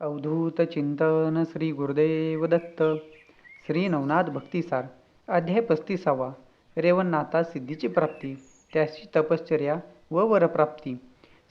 अवधूत चिंतन श्री गुरुदेव दत्त. श्री नवनाथ भक्तिसार. अध्याय पस्तीसावा. रेवणनाथा सिद्धीची प्राप्ती. त्याची तपश्चर्या व वरप्राप्ती.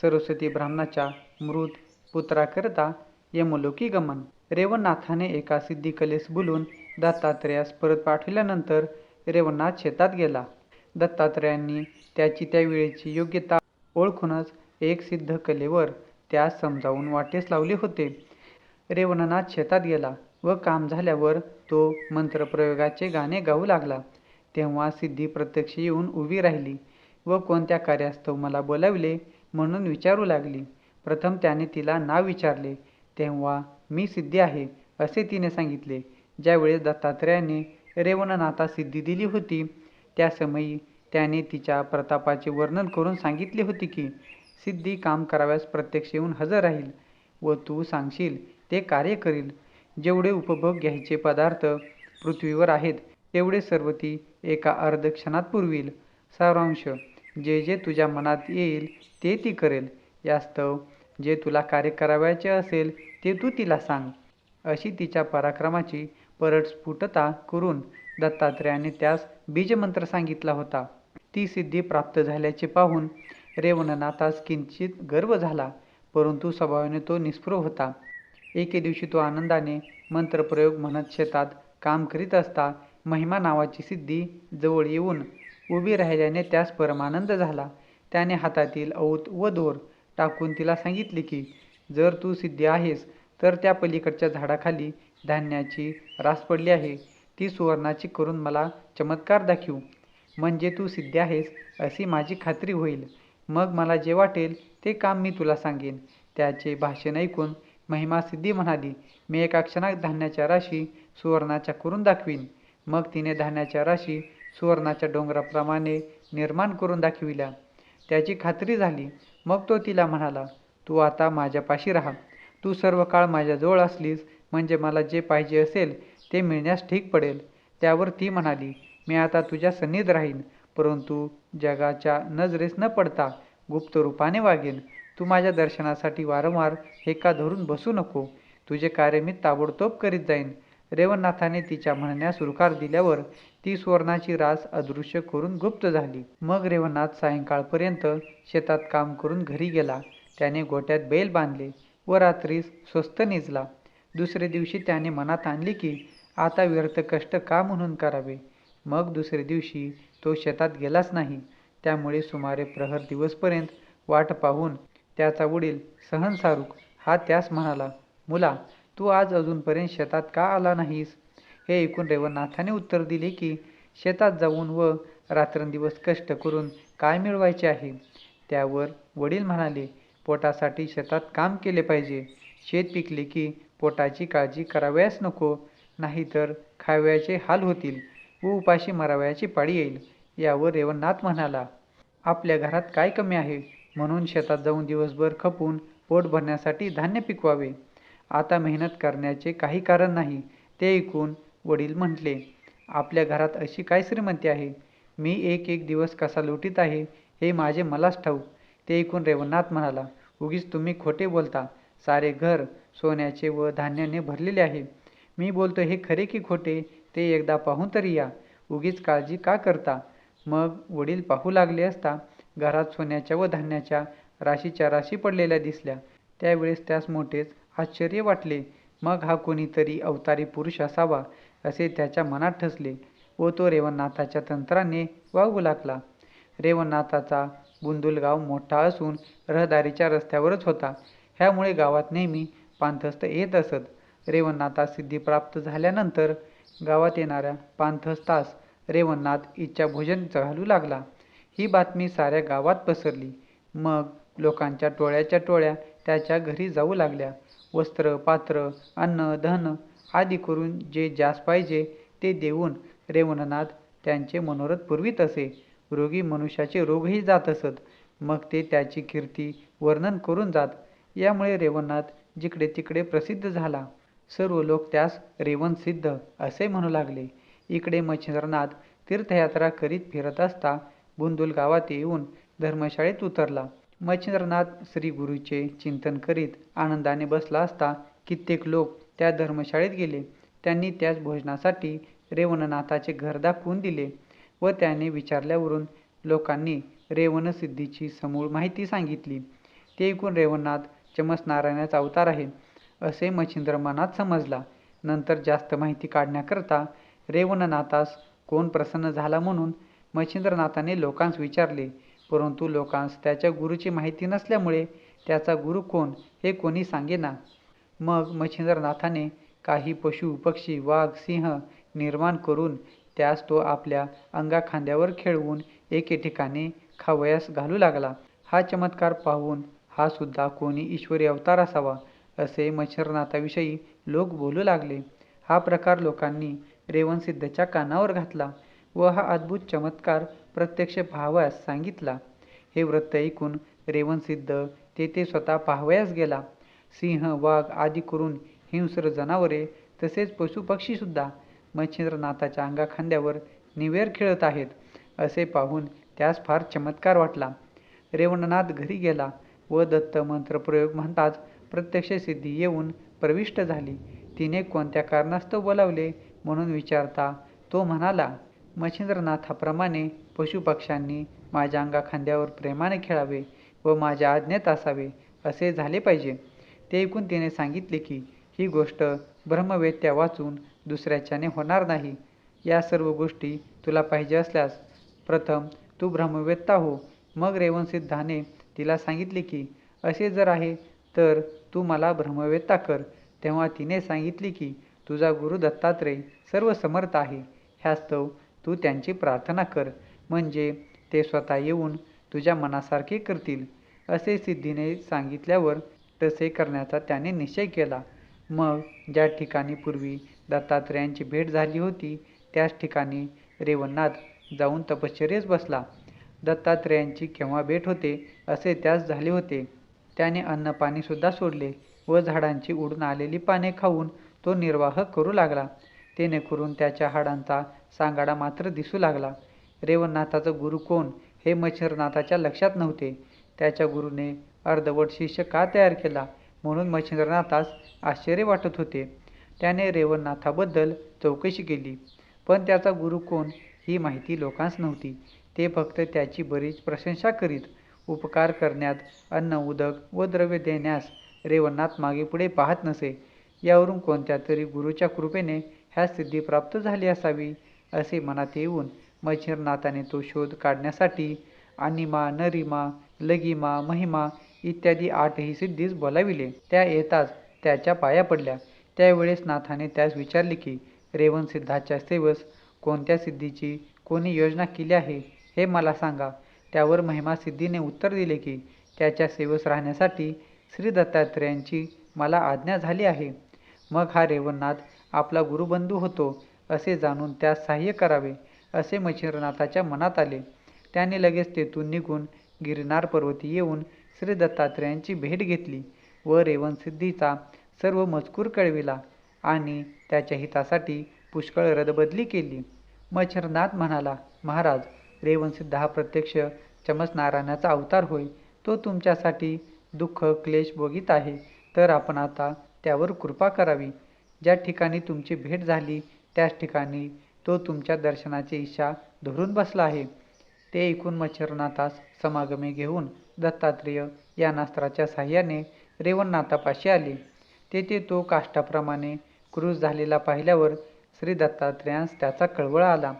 सरस्वती ब्राह्मणाच्या मृत पुत्राकरता यमलोकी गमन. रेवणनाथाने एका सिद्धी कलेस बोलून दत्तात्रेयास परत पाठविल्यानंतर रेवणनाथ शेतात गेला. दत्तात्रेयांनी त्याची त्या वेळेची योग्यता ओळखूनच एक सिद्ध कलेवर त्यास समजावून वाटेस लावले होते. रेवणनाथ शेतात गेला व काम झाल्यावर तो मंत्रप्रयोगाचे गाणे गाऊ लागला. तेव्हा सिद्धी प्रत्यक्ष येऊन उभी राहिली व कोणत्या कार्यास्तव मला बोलाविले म्हणून विचारू लागली. प्रथम त्याने तिला नाव विचारले. तेव्हा मी सिद्धी आहे असे तिने सांगितले. ज्यावेळेस दत्तात्रेयाने रेवणनाथा सिद्धी दिली होती त्या समयी त्याने तिच्या प्रतापाचे वर्णन करून सांगितले होते की सिद्धी काम कराव्यास प्रत्यक्ष येऊन हजर राहील व तू सांगशील ते कार्य करील जेवढे उपभोग घ्यायचे पदार्थ पृथ्वीवर आहेत तेवढे सर्व ती एका अर्ध क्षणात पुरवील. सारांश जे जे तुझ्या मनात येईल ते ती करेल. यास्तव जे तुला कार्य करावयाचे असेल ते तू तिला सांग. अशी तिच्या पराक्रमाची परतस्फुटता करून दत्तात्रेयाने त्यास बीजमंत्र सांगितला होता. ती सिद्धी प्राप्त झाल्याचे पाहून रेवणनाथास किंचित गर्व झाला परंतु स्वभावाने तो निस्पृह होता. एके दिवशी तो आनंदाने मंत्रप्रयोग म्हणत शेतात काम करीत असता महिमा नावाची सिद्धी जवळ येऊन उभी राहिल्याने त्यास परमानंद झाला. त्याने हातातील औत व दोर टाकून तिला सांगितले की जर तू सिद्धी आहेस तर त्या पलीकडच्या झाडाखाली धान्याची रास पडली आहे. ती सुवर्णाची करून मला चमत्कार दाखवू. म्हणजे तू सिद्धी आहेस अशी माझी खात्री होईल. मग मला जे वाटेल ते काम मी तुला सांगेन. त्याचे भाषण ऐकून महिमा सिद्धी म्हणाली मी एका क्षणात धान्याच्या राशी सुवर्णाच्या करून दाखवीन. मग तिने धान्याच्या राशी सुवर्णाच्या डोंगराप्रमाणे निर्माण करून दाखविल्या. त्याची खात्री झाली. मग तो तिला म्हणाला तू आता माझ्यापाशी राहा. तू सर्व काळ माझ्याजवळ असलीस म्हणजे मला जे पाहिजे असेल ते मिळण्यास ठीक पडेल. त्यावर ती म्हणाली मी आता तुझ्या सन्नीत राहीन परंतु जगाच्या नजरेस न पडता गुप्त रूपाने वागेन. तू माझ्या दर्शनासाठी वारंवार हेका धरून बसू नको. तुझे कार्य मी ताबडतोब करीत जाईन. रेवणनाथाने तिच्या म्हणण्यास रुकार दिल्यावर ती सुवर्णाची रास अदृश्य करून गुप्त झाली. मग रेवणनाथ सायंकाळपर्यंत शेतात काम करून घरी गेला. त्याने गोट्यात बैल बांधले व रात्रीस स्वस्त निजला. दुसरे दिवशी त्याने मनात आणले की आता व्यर्थ कष्ट का म्हणून करावे? मग दुसरे दिवशी तो शेतात गेलाच नाही. त्यामुळे सुमारे प्रहर दिवसपर्यंत वाट पाहून त्याचा वडील सहन सहनसारुक हा त्यास म्हणाला मुला तू आज अजूनपर्यंत शेतात का आला नाहीस? हे ऐकून रेवणनाथाने उत्तर दिले की शेतात जाऊन व रात्रंदिवस कष्ट करून काय मिळवायचे आहे? त्यावर वडील म्हणाले पोटासाठी शेतात काम केले पाहिजे. शेत पिकले की पोटाची काळजी करावयास नको नाहीतर खाव्याचे हाल होतील व उपाशी मरावयाची पाळी येईल यावर रेवणनाथ म्हणाला. आपल्या घरात काय कमी आहे? म्हणून शेतात जाऊन दिवसभर खपून पोट भरण्यासाठी धान्य पिकवावे. आता मेहनत करण्याचे काही कारण नाही ते ऐकून वडील म्हटले आपल्या घरात अशी काय श्रीमंती आहे? मी एक एक दिवस कसा लुटीत आहे हे माझे मलाच ठाऊक ते ऐकून रेवणनाथ म्हणाला उगीच तुम्ही खोटे बोलता. सारे घर सोन्याचे व धान्याने भरलेले आहे. मी बोलतो हे खरे की खोटे ते एकदा पाहून तरी या. उगीच काळजी का करता मग वडील पाहू लागले असता घरात सोन्याच्या व धान्याच्या राशीच्या राशी पडलेल्या दिसल्या. त्यावेळेस त्यास मोठेच आश्चर्य वाटले. मग हा कोणीतरी अवतारी पुरुष असावा असे त्याच्या मनात ठसले व तो रेवणनाथाच्या तंत्राने वागू लागला. रेवणनाथाचा बुंदुलगाव मोठा असून रहदारीच्या रस्त्यावरच होता. ह्यामुळे गावात नेहमी पांथस्थ येत असत. रेवणनाथा सिद्धी प्राप्त झाल्यानंतर गावात येणाऱ्या पांथस्तास रेवणनाथ इच्छा भोजन घालू लागला. ही बातमी साऱ्या गावात पसरली. मग लोकांच्या टोळ्याच्या टोळ्या त्याच्या घरी जाऊ लागल्या. वस्त्र पात्र अन्न धन आदी करून जे ज्यास पाहिजे ते देऊन रेवणनाथ त्यांचे मनोरथ पुरवीत असे. रोगी मनुष्याचे रोगही जात असत. मग ते त्याची कीर्ती वर्णन करून जात. यामुळे रेवणनाथ जिकडे तिकडे प्रसिद्ध झाला. सर्व लोक त्यास रेवणसिद्ध असे म्हणू लागले. इकडे मच्छिंद्रनाथ तीर्थयात्रा करीत फिरत असता बुंदुल गावात येऊन धर्मशाळेत उतरला. मच्छिंद्रनाथ श्री गुरुचे चिंतन करीत आनंदाने बसला असता कित्येक लोक त्या धर्मशाळेत गेले. त्यांनी त्याच भोजनासाठी रेवणनाथाचे घर दाखवून दिले व त्याने विचारल्यावरून लोकांनी रेवणसिद्धीची समूळ माहिती सांगितली. ते ऐकून रेवणनाथ चमसनारायणाचा अवतार आहे असे मच्छिंद्र मनात समजला. नंतर जास्त माहिती काढण्याकरता रेवणनाथास कोण प्रसन्न झाला म्हणून मच्छिंद्रनाथाने लोकांस विचारले परंतु लोकांस त्याच्या गुरुची माहिती नसल्यामुळे त्याचा गुरु कोण हे कोणी सांगेना. मग मच्छिंद्रनाथाने काही पशु पक्षी वाघ सिंह निर्माण करून त्यास तो आपल्या अंगाखांद्यावर खेळवून एके ठिकाणी खावयास घालू लागला. हा चमत्कार पाहून हा सुद्धा कोणी ईश्वरी अवतार असावा असे मच्छिंद्रनाथाविषयी लोक बोलू लागले. हा प्रकार लोकांनी रेवणसिद्धच्या कानावर घातला. व हा अद्भुत चमत्कार प्रत्यक्ष पाहावयास सांगितला. हे वृत्त ऐकून रेवणसिद्ध तेथे स्वतः पाहावयास गेला. सिंह वाघ आदी करून हिंस्र जनावरे तसेच पशुपक्षीसुद्धा मच्छिंद्रनाथाच्या अंगाखांद्यावर निवेर खेळत आहेत असे पाहून त्यास फार चमत्कार वाटला. रेवणनाथ घरी गेला व दत्त मंत्रप्रयोग म्हणताच प्रत्यक्ष सिद्धी येऊन प्रविष्ट झाली. तिने कोणत्या कारणास्तव बोलावले म्हणून विचारता तो म्हणाला मच्छिंद्रनाथाप्रमाणे पशुपक्ष्यांनी माझ्या अंगाखांद्यावर प्रेमाने खेळावे व माझ्या आज्ञेत असावे असे झाले पाहिजे. ते ऐकून तिने सांगितले की ही गोष्ट ब्रह्मवेत्या वाचून दुसऱ्याच्याने होणार नाही. या सर्व गोष्टी तुला पाहिजे असल्यास प्रथम तू ब्रह्मवेत्ता हो. मग रेवणसिद्धाने तिला सांगितले की असे जर आहे तर तू मला ब्रह्मवेत्ता कर. तेव्हा तिने सांगितले की तुझा गुरु दत्तात्रय सर्व समर्थ आहे. ह्यास्तव तू त्यांची प्रार्थना कर म्हणजे ते स्वतः येऊन तुझ्या मनासारखे करतील. असे सिद्धीने सांगितल्यावर तसे करण्याचा त्याने निश्चय केला. मग ज्या ठिकाणी पूर्वी दत्तात्रयांची भेट झाली होती त्याच ठिकाणी रेवणनाथ जाऊन तपश्चर्येस बसला. दत्तात्रयांची केव्हा भेट होते असे त्यास झाले होते. त्याने अन्नपाणीसुद्धा सोडले व झाडांची उडून आलेली पाने खाऊन तो निर्वाह करू लागला. तेणेकरून त्याच्या हाडांचा सांगाडा मात्र दिसू लागला. रेवणनाथाचा गुरु कोण हे मच्छिंद्रनाथाच्या लक्षात नव्हते. त्याच्या गुरुने अर्धवट शिष्य का तयार केला? म्हणून मच्छिंद्रनाथास आश्चर्य वाटत होते. त्याने रेवणनाथाबद्दल चौकशी केली. पण त्याचा गुरु कोण ही माहिती लोकांस नव्हती. ते फक्त त्याची बरीच प्रशंसा करीत. उपकार करण्यात अन्न उदक व द्रव्य देण्यास रेवणनाथ मागे पुढे पाहत नसे. यावरून कोणत्या तरी गुरुच्या कृपेने ह्या सिद्धी प्राप्त झाली असावी असे मनात येऊन मच्छिरनाथाने तो शोध काढण्यासाठी अनिमा नरिमा लगिमा महिमा इत्यादी आठही सिद्धीस बोलाविले. त्या येताच त्याच्या पाया पडल्या. त्यावेळेस नाथाने त्यास विचारले की रेवण सिद्धाच्या सेवस कोणत्या सिद्धीची कोणी योजना केली आहे? हे मला सांगा. त्यावर महिमा सिद्धीने उत्तर दिले की त्याच्या सेवस राहण्यासाठी श्री दत्तात्रेयांची मला आज्ञा झाली आहे. मग हा रेवणनाथ आपला गुरुबंधू होतो असे जाणून त्यास सहाय्य करावे असे मच्छिंद्रनाथाच्या मनात आले. त्याने लगेच तेथून निघून गिरनार पर्वती येऊन श्री दत्तात्रेयांची भेट घेतली व रेवणसिद्धीचा सर्व मजकूर कळविला आणि त्याच्या हितासाठी पुष्कळ रदबदली केली. मच्छरनाथ म्हणाला महाराज रेवणसिद्ध हा प्रत्यक्ष चमत्नारायणाचा अवतार होय. तो तुमच्यासाठी दुःख क्लेश भोगीत आहे. तर आपण आता त्यावर कृपा करावी. ज्या ठिकाणी तुमची भेट झाली त्याच ठिकाणी तो तुमच्या दर्शनाची इच्छा धरून बसला आहे. ते ऐकून मच्छरनाथास समागमे घेऊन दत्तात्रेय या नास्त्राच्या साह्याने रेवणनाथापाशी आले. तेथे तो काष्टाप्रमाणे क्रूज झालेला पाहिल्यावर श्री दत्तात्रेयास त्याचा कळवळ आला.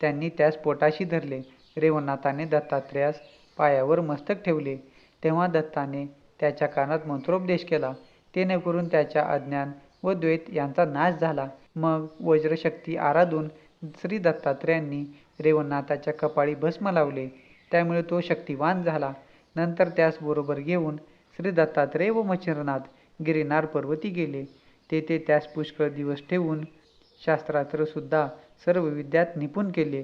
त्यांनी त्यास पोटाशी धरले. रेवणनाथाने दत्तात्रेयास पायावर मस्तक ठेवले. तेव्हा दत्ताने त्याच्या कानात मंत्रोपदेश केला. तेणेकरून त्याच्या अज्ञान व द्वैत यांचा नाश झाला. मग वज्रशक्ती आराधून श्री दत्तात्रेयांनी रेवणनाथाच्या कपाळी भस्म लावले. त्यामुळे तो शक्तिवान झाला. नंतर त्यास बरोबर घेऊन श्री दत्तात्रेय व मच्छिंद्रनाथ गिरिनार पर्वती गेले. तेथे त्यास पुष्कळ दिवस ठेवून शास्त्रात्रसुद्धा सर्व विद्यात निपुण केले.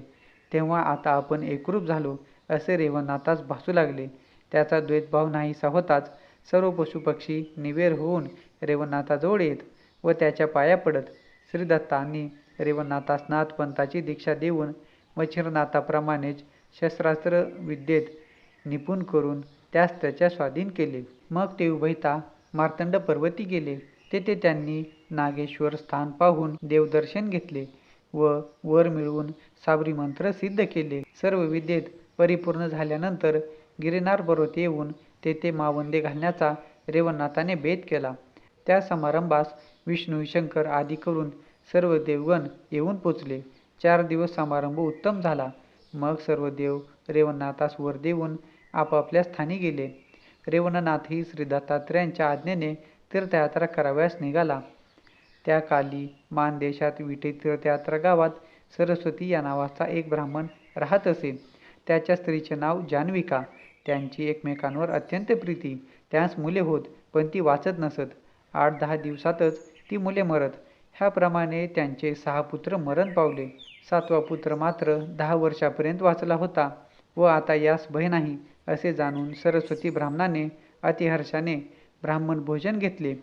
तेव्हा आता आपण एकरूप झालो असे रेवणनाथास भासू लागले. त्याचा द्वैतभाव नाहीसा होताच सर्व पशुपक्षी निवेर होऊन रेवणनाथाजवळ येत व त्याच्या पाया पडत श्रीदत्तांनी रेवणनाथास नाथपंथाची दीक्षा देऊन मच्छिरनाथाप्रमाणेच शस्त्रास्त्र विद्येत निपुण करून त्यास त्याच्या स्वाधीन केले. मग ते उभयता मार्तंड पर्वती गेले. तेथे त्यांनी नागेश्वर स्थान पाहून देवदर्शन घेतले व वर मिळवून साबरी मंत्र सिद्ध केले. सर्व विद्येत परिपूर्ण झाल्यानंतर गिरिनार पर्वत येऊन तेथे मावंदे घालण्याचा रेवणनाथाने बेत केला. त्या समारंभास विष्णू शंकर आदी करून सर्व देवगण येऊन पोचले. चार दिवस समारंभ उत्तम झाला. मग सर्व देव रेवणनाथास वर देऊन आपापल्या स्थानी गेले. रेवणनाथही श्री दत्तात्रयांच्या आज्ञेने तीर्थयात्रा करावयास निघाला. त्या काली मानदेशात विटे तीर्थयात्रा गावात सरस्वती या नावाचा एक ब्राह्मण राहत असे. त्याच्या स्त्रीचे नाव जान्विका. त्यांची एकमेकांवर अत्यंत प्रीती. त्यास मुले होत पण ती वाचत नसत. आठ दहा दिवसातच ती मुले मरत. ह्याप्रमाणे त्यांचे सहा पुत्र मरण पावले. सातवा पुत्र मात्र दहा वर्षापर्यंत वाचला होता व आता यास भय नाही असे जाणून सरस्वती ब्राह्मणाने अतिहर्षाने ब्राह्मण भोजन घेतले.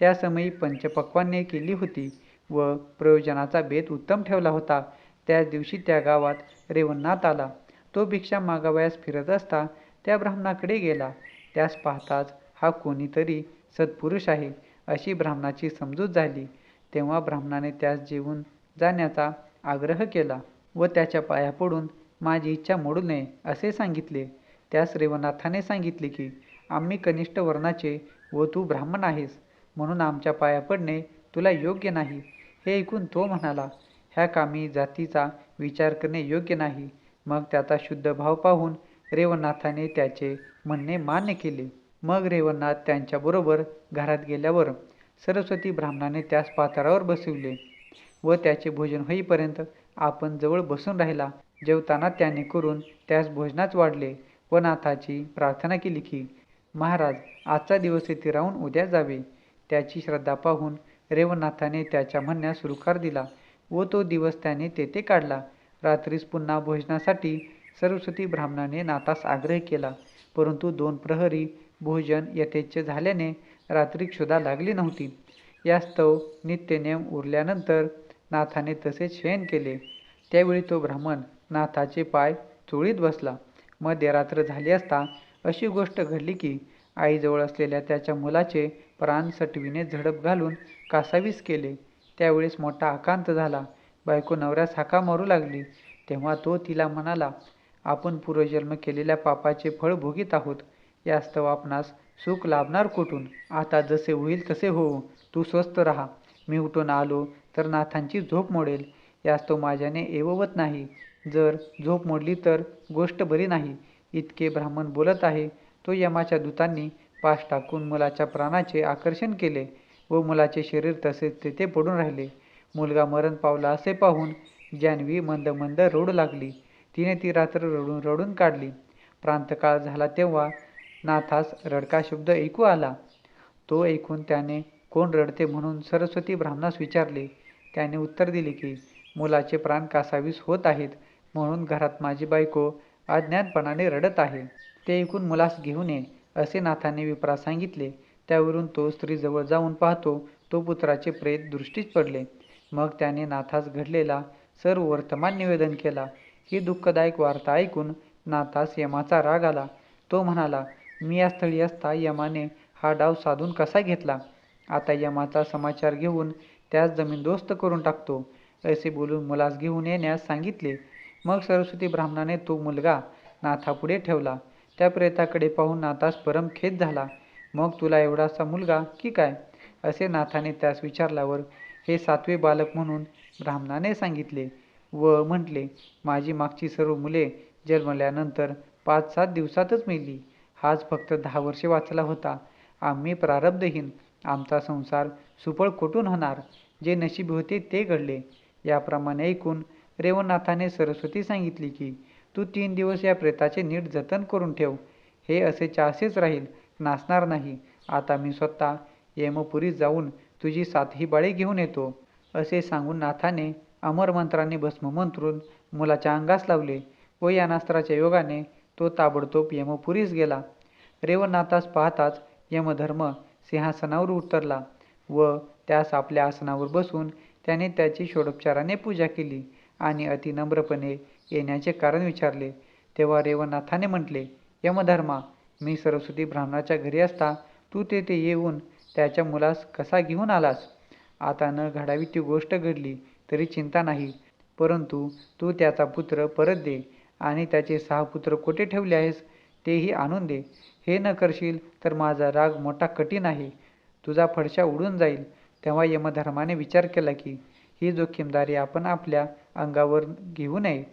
त्यासमयी पंचपक्वाने केली होती व प्रयोजनाचा बेत उत्तम ठेवला होता. त्याच दिवशी त्या गावात रेवणनाथ आला. तो भिक्षा मागावयास फिरत असता त्या ब्राह्मणाकडे गेला. त्यास पाहताच हा कोणीतरी सत्पुरुष आहे. अशी ब्राह्मणाची समजूत झाली. तेव्हा ब्राह्मणाने त्यास जेवून जाण्याचा आग्रह केला व त्याच्या पाया पडून माझी इच्छा मोडू नये असे सांगितले. त्यास रेवनाथाने सांगितले की आम्ही कनिष्ठ वर्णाचे व तू ब्राह्मण आहेस म्हणून आमच्या पाया पडणे तुला योग्य नाही. हे ऐकून तो म्हणाला ह्या कामी जातीचा विचार करणे योग्य नाही. मग त्याचा शुद्ध भाव पाहून रेवनाथाने त्याचे म्हणणे मान्य केले. मग रेवनाथ त्यांच्याबरोबर घरात गेल्यावर सरस्वती ब्राह्मणाने त्यास पातारावर बसविले व त्याचे भोजन होईपर्यंत आपण जवळ बसून राहिला. जेवताना त्याने करून त्यास भोजनाच वाढले व नाथाची प्रार्थना केली की महाराज आजचा दिवस येथे राहून उद्या जावे. त्याची श्रद्धा पाहून रेवनाथाने त्याच्या म्हणण्यास रुकार दिला व तो दिवस त्याने तेथे काढला. रात्रीस पुन्हा भोजनासाठी सरस्वती ब्राह्मणाने नाथास आग्रह केला परंतु दोन प्रहरी भोजन यथेच्छ झाल्याने रात्री क्षुधा लागली नव्हती. यास्तव नित्यनेम उरल्यानंतर नाथाने तसेच शयन केले. त्यावेळी तो ब्राह्मण नाथाचे पाय चोळीत बसला. मध्यरात्र झाली असता अशी गोष्ट घडली की आईजवळ असलेल्या त्याच्या मुलाचे प्राण सटवीने झडप घालून कासावीस केले. त्यावेळेस मोठा आकांत झाला. बायको नवऱ्यास हाका मारू लागली. तेव्हा तो तिला म्हणाला आपण पूर्वजन्म केलेल्या पापाचे फळ भोगीत आहोत. यास्तव आपणास. सुख लाभणार कुठून? आता जसे होईल तसे होऊ तू स्वस्थ राहा. मी उठून आलो तर नाथांची झोप मोडेल. यास्तव माझ्याने एववत नाही. जर झोप मोडली तर गोष्ट बरी नाही. इतके ब्राह्मण बोलत आहे. तो यमाच्या दूतांनी पाश टाकून मुलाच्या प्राणाचे आकर्षण केले व मुलाचे शरीर तसेच तेथे पडून राहिले. मुलगा मरण पावला असे पाहून जान्हवी मंद मंद रडू लागली. तिने ती रात्र रडून रडून काढली. प्रांतकाळ झाला तेव्हा नाथास रडका शब्द ऐकू आला. तो ऐकून त्याने कोण रडते म्हणून सरस्वती ब्राह्मणास विचारले. त्याने उत्तर दिले की मुलाचे प्राण कासावीस होत आहेत म्हणून घरात माझी बायको अज्ञानपणाने रडत आहे. ते ऐकून मुलास घेऊन ये असे नाथाने विप्रा सांगितले. त्यावरून तो स्त्रीजवळ जाऊन पाहतो तो पुत्राचे प्रेत दृष्टीच पडले. मग त्याने नाथास घडलेला सर्व वर्तमान निवेदन केला. ही दुःखदायक वार्ता ऐकून नाथास यमाचा राग आला. तो म्हणाला मी या स्थळी असता यमाने हा डाव साधून कसा घेतला? आता यमाचा समाचार घेऊन त्यास जमीनदोस्त करून टाकतो. असे बोलून मुलास घेऊन येण्यास सांगितले. मग सरस्वती ब्राह्मणाने तो मुलगा नाथापुढे ठेवला. त्या प्रेताकडे पाहून नाथास परम खेद झाला. मग तुला एवढासा मुलगा की काय? असे नाथाने त्यास विचारल्यावर हे सातवे बालक म्हणून ब्राह्मणाने सांगितले व म्हटले माझी मागची सर्व मुले जन्मल्यानंतर पाच सात दिवसातच मेली. हाच फक्त दहा वर्षे वाचला होता. आम्ही प्रारब्धहीन आमचा संसार सुफळ कुठून होणार? जे नशीब होते ते घडले. याप्रमाणे ऐकून रेवनाथाने सरस्वती सांगितली की तू तीन दिवस या प्रेताचे नीट जतन करून ठेव. हे असे असेच राहील. नाचणार नाही. आता मी स्वतः यमपुरीत जाऊन तुझी सातही बाळे घेऊन येतो. असे सांगून नाथाने अमर मंत्राने भस्म मंत्रून मुलाच्या अंगास लावले व या नास्त्राच्या योगाने तो ताबडतोब यमपुरीस गेला. रेवनाथास पाहताच यमधर्म सिंहासनावर उतरला व त्यास आपल्या आसनावर बसून त्याने त्याची षोडोपचाराने पूजा केली आणि अतिनम्रपणे येण्याचे कारण विचारले. तेव्हा रेवनाथाने म्हटले यमधर्मा मी सरस्वती ब्राह्मणाच्या घरी असता तू तेथे येऊन त्याच्या मुलास कसा घेऊन आलास? आता न घडावी ती गोष्ट घडली तरी चिंता नाही परंतु तू त्याचा पुत्र परत दे आणि त्याचे सहा पुत्र कोठे ठेवले आहेस? तेही आणून दे. हे न करशील तर माझा राग मोठा कठीण आहे. तुझा फडशा उडून जाईल. तेव्हा यमधर्माने विचार केला की ही जोखीमदारी आपण आपल्या अंगावर घेऊ नये.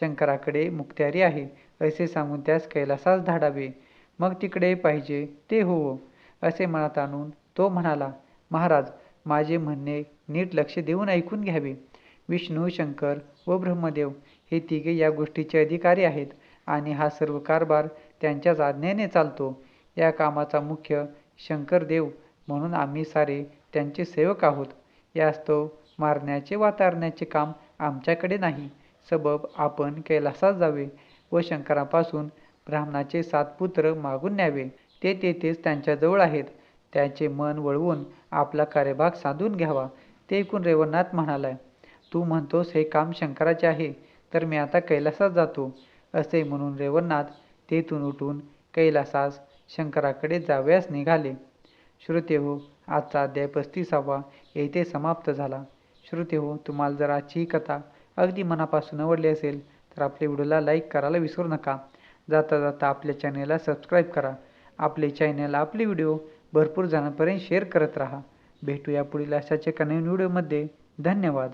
शंकराकडे मुक्त्यारी आहे. असे सांगून त्यास कैलासास धाडावे. मग तिकडे पाहिजे ते होवो. असे मनात आणून तो म्हणाला महाराज माझे म्हणणे नीट लक्ष देऊन ऐकून घ्यावे. विष्णू शंकर व ब्रह्मदेव हे तिघे या गोष्टीचे अधिकारी आहेत आणि हा सर्व कारभार त्यांच्याच आज्ञेने चालतो. या कामाचा मुख्य शंकरदेव म्हणून आम्ही सारे त्यांचे सेवक आहोत. यास्तव मारण्याचे वा तारण्याचे काम आमच्याकडे नाही. सबब आपण कैलासात जावे व शंकरापासून ब्राह्मणाचे सात पुत्र मागून न्यावे. ते तेथेच त्यांच्याजवळ आहेत. त्याचे मन वळवून आपला कार्यभाग साधून घ्यावा. ते ऐकून रेवणनाथ म्हणालाय. तू म्हणतोस हे काम शंकराचे आहे. तर मी आता कैलासात जातो असे म्हणून रेवणनाथ तेथून उठून कैलासास शंकराकडे जावयास निघाले. श्रोतेहो आजचा अध्याय पस्तीसावा येथे समाप्त झाला. श्रोतेहो तुम्हाला जर आजची ही कथा अगदी मनापासून आवडली असेल तर आपल्या व्हिडिओला लाईक करायला विसरू नका. जाता जाता आपल्या चॅनेलला सबस्क्राईब करा. आपले चॅनल आपले व्हिडिओ भरपूर जणांपर्यंत शेअर करत राहा. भेटूया पुढील अशाच एका नवीन व्हिडिओमध्ये. धन्यवाद.